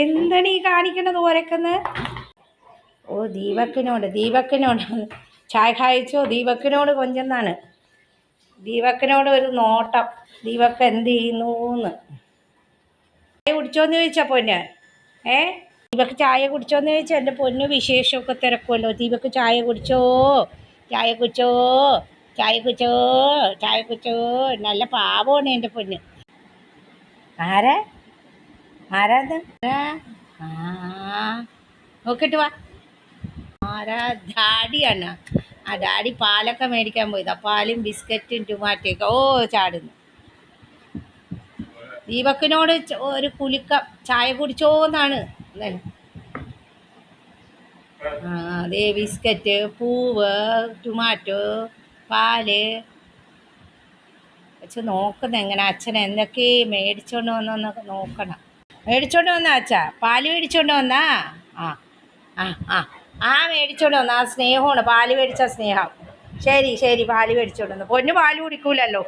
എന്താണ് ഈ കാണിക്കണത് ഓരക്കെന്ന്? ഓ ദീപക്കിനോട് ദീപക്കിനോട്. ചായ കായച്ചോ ദീപക്കിനോട് കൊഞ്ചെന്നാണ്. ദീപക്കിനോട് ഒരു നോട്ടം. ദീപക്ക് എന്ത് ചെയ്യുന്നൂന്ന്. ചായ കുടിച്ചോന്ന് ചോദിച്ചാ പൊന്ന്. ഏ? ദീപക്ക് ചായ കുടിച്ചോന്ന് ചോദിച്ചാൽ എന്റെ പൊന്നു വിശേഷമൊക്കെ തിരക്കുമല്ലോ ദീപക്ക് ചായ കുടിച്ചോ? ചായ കുച്ചോ ചായ കുച്ചോ ചായ കുച്ചോ നല്ല പാവമാണ് എന്റെ പൊന്ന്. ആരാ? ആരാത്? ആരാ? ആ. നോക്കിട്ട് വാ. ആരാ? ഡാഡിയാണ് ആ ഡാഡി പാലൊക്കെ മേടിക്കാൻ പോയതാ. പാലും ബിസ്ക്കറ്റും ടൊമാറ്റോയൊക്കെ. ഓ ചാടുന്നു. ദീപക്കിനോട് ഒരു കുലിക്ക ചായ കുടിച്ചോന്നാണ്. അല്ലേ? ആ അതേ ബിസ്ക്കറ്റ് പൂവ് ടൊമാറ്റോ പാൽ. വെച്ച് നോക്കുന്ന എങ്ങനെ? അച്ഛൻ എന്തൊക്കെ മേടിച്ചോണ്ട് വന്നൊന്നൊക്കെ നോക്കണം. മേടിച്ചോണ്ട് വന്നാ അച്ഛാ? പാൽ മേടിച്ചോണ്ട് വന്നാ? ആ ആ ആ. ആ മേടിച്ചോണ്ട് വന്നാ. ആ സ്നേഹമാണ്. പാൽ മേടിച്ച സ്നേഹം. ശരി ശരി. പാൽ മേടിച്ചോണ്ട് വന്നു. പൊന്നു പാൽ കുടിക്കൂലല്ലോ.